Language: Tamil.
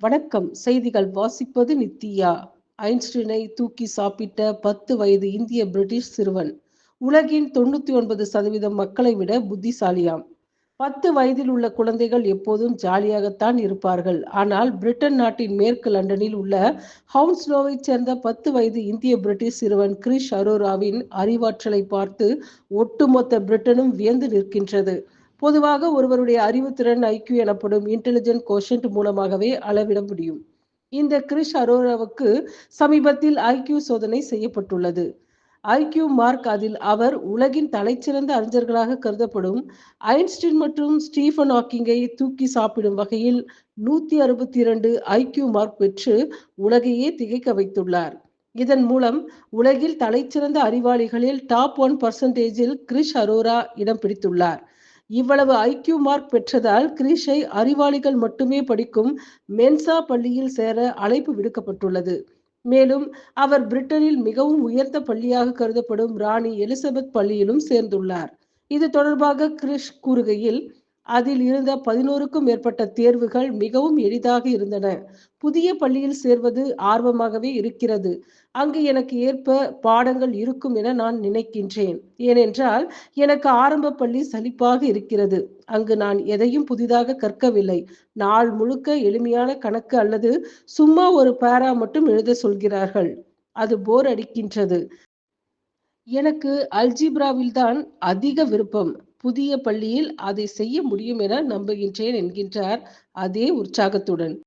வணக்கம். செய்திகள் வாசிப்பது நித்தியா ஐன்ஸ்டீனை தூக்கி சாப்பிட்ட பத்து வயது இந்திய பிரிட்டிஷ் சிறுவன். உலகின் தொண்ணூத்தி ஒன்பது சதவீதம் மக்களை விட புத்திசாலியாம். பத்து வயதில் உள்ள குழந்தைகள் எப்போதும் ஜாலியாகத்தான் இருப்பார்கள். ஆனால் பிரிட்டன் நாட்டின் மேற்கு லண்டனில் உள்ள ஹவுன்ஸ்லோவைச் சேர்ந்த பத்து வயது இந்திய பிரிட்டிஷ் சிறுவன் கிரிஷ் அரோராவின் அறிவாற்றலை பார்த்து ஒட்டுமொத்த பிரிட்டனும் வியந்து நிற்கின்றது. பொதுவாக ஒருவருடைய அறிவுத்திறன் ஐக்கியூ எனப்படும் இன்டெலிஜென்ட் கோஷன்ட் மூலமாகவே அளவிட முடியும். இந்த கிரிஷ் அரோராவுக்கு சமீபத்தில் ஐக்கியூ சோதனை செய்யப்பட்டுள்ளது. ஐக்கியூ மார்க் அதில் அவர் உலகின் தலைச்சிறந்த அறிஞர்களாக கருதப்படும் ஐன்ஸ்டீன் மற்றும் ஸ்டீஃபன் ஹாக்கிங்கை தூக்கி சாப்பிடும் வகையில் நூத்தி அறுபத்தி இரண்டு ஐக்கியூ மார்க் பெற்று உலகையே திகைக்க வைத்துள்ளார். இதன் மூலம் உலகில் தலைச்சிறந்த அறிவாளிகளில் டாப் ஒன் பர்சன்டேஜில் கிரிஷ் அரோரா இடம் பிடித்துள்ளார். இவ்வளவு ஐக்கியூ மார்க் பெற்றதால் கிரீஷை அறிவாளிகள் மட்டுமே படிக்கும் மென்சா பள்ளியில் சேர அழைப்பு விடுக்கப்பட்டுள்ளது. மேலும் அவர் பிரிட்டனில் மிகவும் உயர்ந்த பள்ளியாக கருதப்படும் ராணி எலிசபெத் பள்ளியிலும் சேர்ந்துள்ளார். இது தொடர்பாக கிரிஷ் கூறுகையில் அதில் இருந்த பதினோருக்கும் மேற்பட்ட தேர்வுகள் மிகவும் எளிதாக இருந்தன. புதிய பள்ளியில் சேர்வது ஆர்வமாகவே இருக்கிறது. அங்கு எனக்கு ஏற்ப பாடங்கள் இருக்கும் என நான் நினைக்கின்றேன். ஏனென்றால் எனக்கு ஆரம்ப பள்ளி சலிப்பாக இருக்கிறது. அங்கு நான் எதையும் புதிதாக கற்கவில்லை. நாள் முழுக்க எளிமையான கணக்கு அல்லது சும்மா ஒரு பேரா மட்டும் எழுத சொல்கிறார்கள். அது போர் அடிக்கின்றது. எனக்கு அல்ஜிப்ராவில் தான் அதிக விருப்பம். புதிய பள்ளியில் அதை செய்ய முடியும் என நம்புகின்றேன் என்கின்றார் அதே உற்சாகத்துடன்.